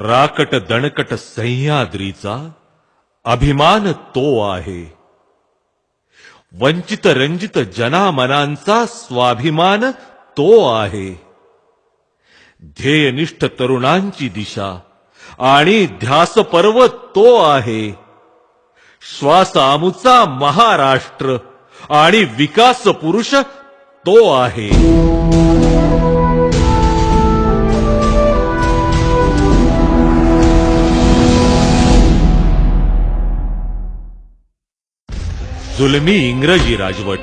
राकट दणकट सह्याद्रीचा अभिमान तो आहे. वंचित रंजित जनामनांचा स्वाभिमान तो आहे. ध्येयनिष्ठ तरुणांची दिशा आणि ध्यास पर्व तो आहे. श्वास आमुचा महाराष्ट्र आणि विकास पुरुष तो आहे. जुलमी इंग्रजी राजवट.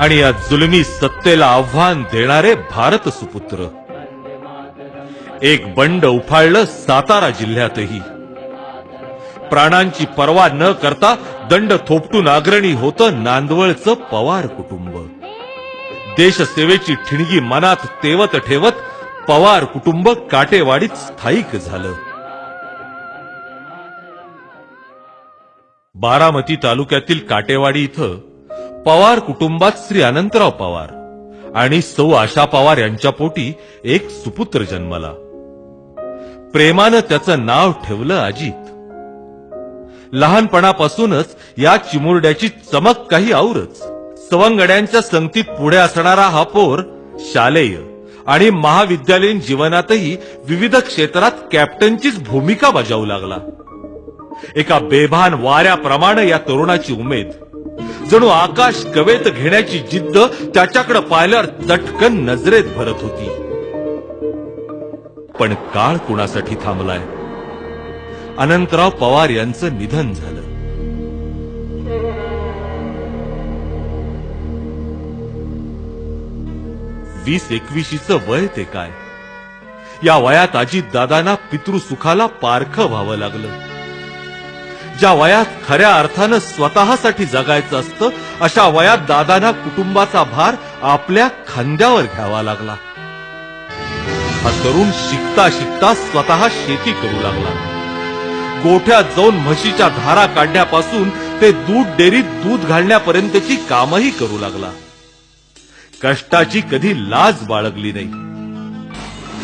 आणि या जुलमी सत्तेला आव्हान देणारे भारत सुपुत्र. एक बंड उफाळलं सातारा जिल्ह्यातही. प्राणांची पर्वा न करता दंड थोपटून अग्रणी होतं नांदवळचं पवार कुटुंब. देशसेवेची ठिणगी मनात तेवत ठेवत पवार कुटुंब काटेवाडीत स्थायिक झालं. बारामती तालुक्यातील काटेवाडी इथं पवार कुटुंबात श्री अनंतराव पवार आणि सौ आशा पवार यांच्या पोटी एक सुपुत्र जन्मला. प्रेमानं त्याचं नाव ठेवलं अजित. लहानपणापासूनच या चिमुरड्याची चमक काही आवरच. सवंगड्यांच्या संगतीत पुढे असणारा हा पोर शालेय आणि महाविद्यालयीन जीवनातही विविध क्षेत्रात कॅप्टनचीच भूमिका बजावू लागला. एका बेभान वाऱ्याप्रमाणे या तरुणाची उमेद. जणू आकाश कवेत घेण्याची जिद्द त्याच्याकडे पाहिल्यावर तटकन नजरेत भरत होती. पण काळ कुणासाठी थांबलाय? अनंतराव पवार यांचं निधन झालं. वीस एकविशीचं वय ते काय? या वयात अजित दादांना पितृसुखाला पारखं व्हावं लागलं. ज्या वयात खऱ्या अर्थानं स्वतःसाठी जगायचं असतं अशा वयात दादांना कुटुंबाचा भार आपल्या खांद्यावर घ्यावा लागला. हा तरुण शिकता शिकता स्वतः शेती करू लागला. गोठ्यात जाऊन म्हशीच्या धारा काढण्यापासून ते दूध डेरीत दूध घालण्यापर्यंतची कामही करू लागला. कष्टाची कधी लाज बाळगली नाही.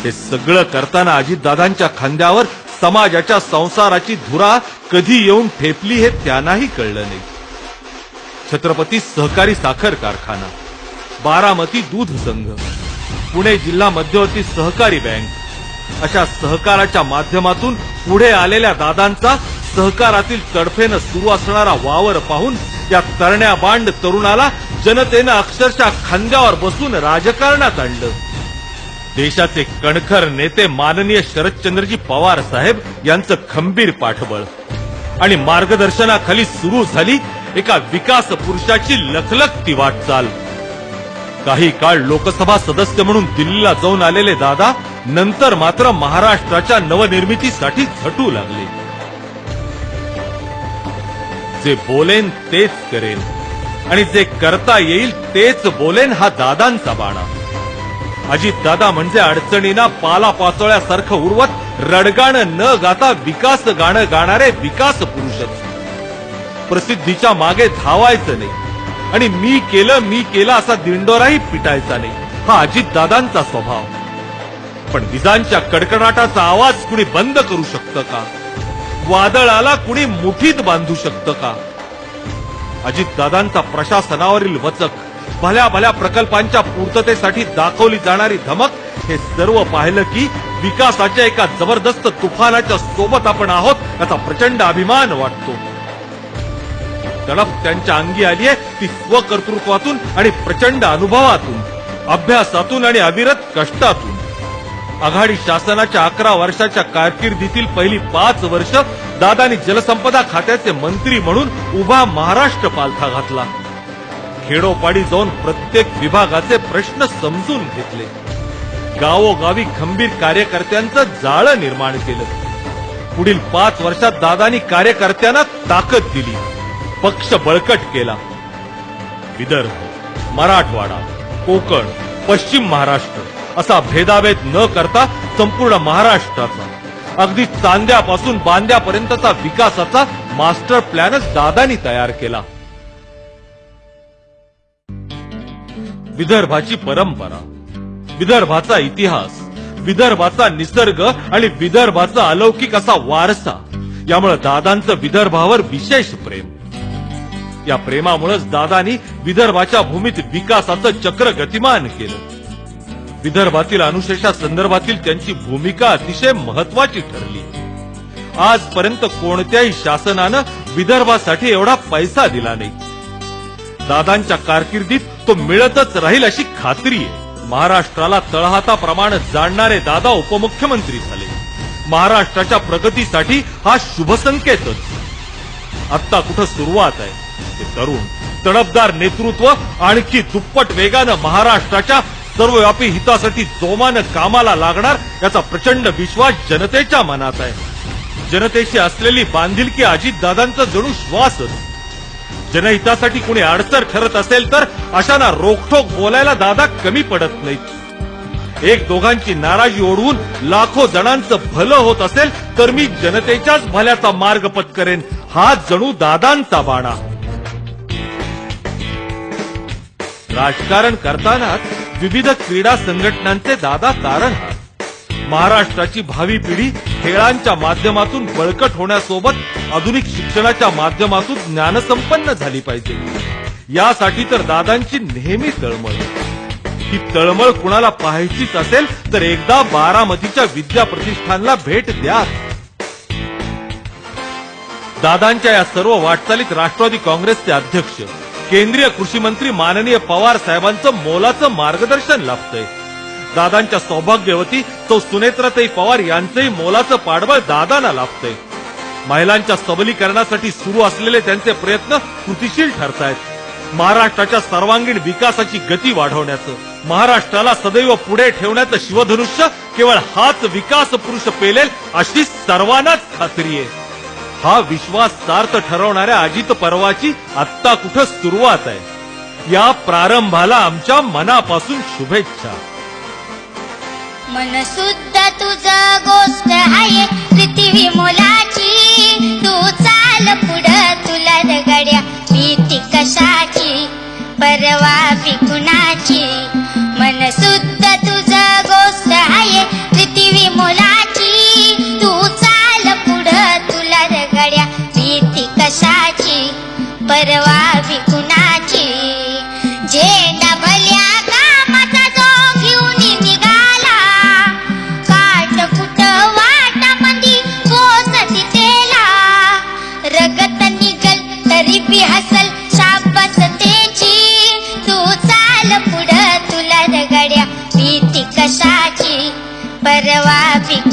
हे सगळं करताना अजितदादांच्या खांद्यावर समाजाच्या संसाराची धुरा कधी येऊन ठेपली हे त्यांनाही कळलं नाही. छत्रपती सहकारी साखर कारखाना बारामती दूध संघ पुणे जिल्हा मध्यवर्ती सहकारी बँक अशा सहकाराच्या माध्यमातून पुढे आलेल्या दादांचा सहकारातील तडफेनं सुरू असणारा वावर पाहून या तरण्या बांड तरुणाला जनतेनं अक्षरशः खांद्यावर बसून राजकारणात आणलं. देशाचे कणखर नेते माननीय शरदचंद्रजी पवार साहेब यांचं खंबीर पाठबळ. आणि मार्गदर्शनाखाली सुरू झाली एका विकास पुरुषाची लखलखती वाटचाल काही काळ लोकसभा सदस्य म्हणून दिल्लीला जाऊन आलेले दादा नंतर मात्र महाराष्ट्राच्या नवनिर्मितीसाठी झटू लागले. जे बोलेन तेच करेन आणि जे करता येईल तेच बोलेन हा दादांचा बाणा. अजित दादा म्हणजे अडचणींना पाला पाचोळ्यासारखं उरवत रडगाणं न गाता विकास गाणं गाणारे विकास पुरुषच. प्रसिद्धीच्या मागे धावायचं नाही. आणि मी केलं मी केलं असा दिंडोराही पिटायचा नाही. हा अजित दादांचा स्वभाव. पण विजांच्या कडकडाटाचा आवाज कुणी बंद करू शकतं का? वादळाला कुणी मुठीत बांधू शकतं का? अजित दादांचा प्रशासनावरील वचक भल्या भल्या प्रकल्पांच्या पूर्ततेसाठी दाखवली जाणारी धमक हे सर्व पाहिलं की विकासाच्या एका जबरदस्त तुफानाच्या सोबत आपण आहोत याचा प्रचंड अभिमान वाटतो. तडफ त्यांच्या अंगी आली ती स्वकर्तृत्वातून आणि प्रचंड अनुभवातून अभ्यासातून आणि अविरत कष्टातून. आघाडी शासनाच्या अकरा वर्षाच्या कारकिर्दीतील पहिली पाच वर्ष दादानी जलसंपदा खात्याचे मंत्री म्हणून उभा महाराष्ट्र पालथा घातला. खेडोपाडी जाऊन प्रत्येक विभागाचे प्रश्न समजून घेतले. गावोगावी खंबीर कार्यकर्त्यांचं जाळं निर्माण केलं. पुढील पाच वर्षात दादानी कार्यकर्त्यांना ताकद दिली. पक्ष बळकट केला. विदर्भ मराठवाडा कोकण पश्चिम महाराष्ट्र असा भेदाभेद न करता संपूर्ण महाराष्ट्राचा अगदी चांद्यापासून बांद्यापर्यंतचा विकासाचा मास्टर प्लॅनच दादानी तयार केला. विदर्भाची परंपरा विदर्भाचा इतिहास विदर्भाचा निसर्ग आणि विदर्भाचा अलौकिक असा वारसा. यामुळे दादांचं विदर्भावर विशेष प्रेम. या प्रेमामुळेच दादानी विदर्भाच्या भूमीत विकासाचं चक्र गतिमान केलं. विदर्भातील अनुशेषा संदर्भातील त्यांची भूमिका अतिशय महत्वाची ठरली. आजपर्यंत कोणत्याही शासनानं विदर्भासाठी एवढा पैसा दिला नाही. दादांच्या कारकिर्दीत तो मिळतच राहील अशी खात्री आहे. महाराष्ट्राला तळहाताप्रमाणे जाणणारे दादा उपमुख्यमंत्री झाले. महाराष्ट्राच्या प्रगतीसाठी हा शुभसंकेतच आत्ता कुठं सुरुवात आहे? ते तरुण तडपदार नेतृत्व आणखी दुप्पट वेगानं महाराष्ट्राच्या सर्वव्यापी हितासाठी जोमानं कामाला लागणार याचा प्रचंड विश्वास जनतेच्या मनात आहे. जनतेशी असलेली बांधिलकी अजितदादांचा जणू श्वासच. जनहितासाठी कुणी अडचण ठरत असेल तर अशांना रोखठोक बोलायला दादा कमी पडत नाहीत. एक दोघांची नाराजी ओढवून लाखो जणांचं भलं होत असेल तर मी जनतेच्याच भल्याचा मार्ग पत्करेन. हा जणू दादांचा बाणा. राजकारण करतानाच विविध क्रीडा संघटनांचे दादा कारण महाराष्ट्राची भावी पिढी खेळांच्या माध्यमातून बळकट होण्यासोबत आधुनिक शिक्षणाच्या माध्यमातून ज्ञानसंपन्न झाली पाहिजे. यासाठी तर दादांची नेहमी तळमळ. ही तळमळ कुणाला पाहायचीच असेल तर एकदा बारामतीच्या विद्या प्रतिष्ठानला भेट द्या. दादांच्या या सर्व वाटचालीत राष्ट्रवादी काँग्रेसचे अध्यक्ष केंद्रीय कृषी मंत्री माननीय पवार साहेबांचं मोलाचं मार्गदर्शन लाभतंय. दादांच्या सौभाग्यवती तो सुनेत्रताई पवार यांचंही मोलाचं पाठबळ दादांना लाभतंय. महिलांच्या सबलीकरणासाठी सुरू असलेले त्यांचे प्रयत्न कृतिशील ठरतायत. महाराष्ट्राच्या सर्वांगीण विकासाची गती वाढवण्याचं महाराष्ट्राला सदैव पुढे ठेवण्याचं शिवधनुष्य केवळ हाच विकास पुरुष पेलेल अशी सर्वांनाच खात्री आहे. हा विश्वास सार्थ ठरवणाऱ्या अजित पर्वाची आत्ता कुठं सुरुवात आहे? या प्रारंभाला आमच्या मनापासून शुभेच्छा. मन सुद्धा तुझा गोष्ट आहे. पृथ्वी मोलाची तू चाल पुढ तुला रगड्या भीती कशाची? परवा विकुणाची मन सुद्धा Agora eu avi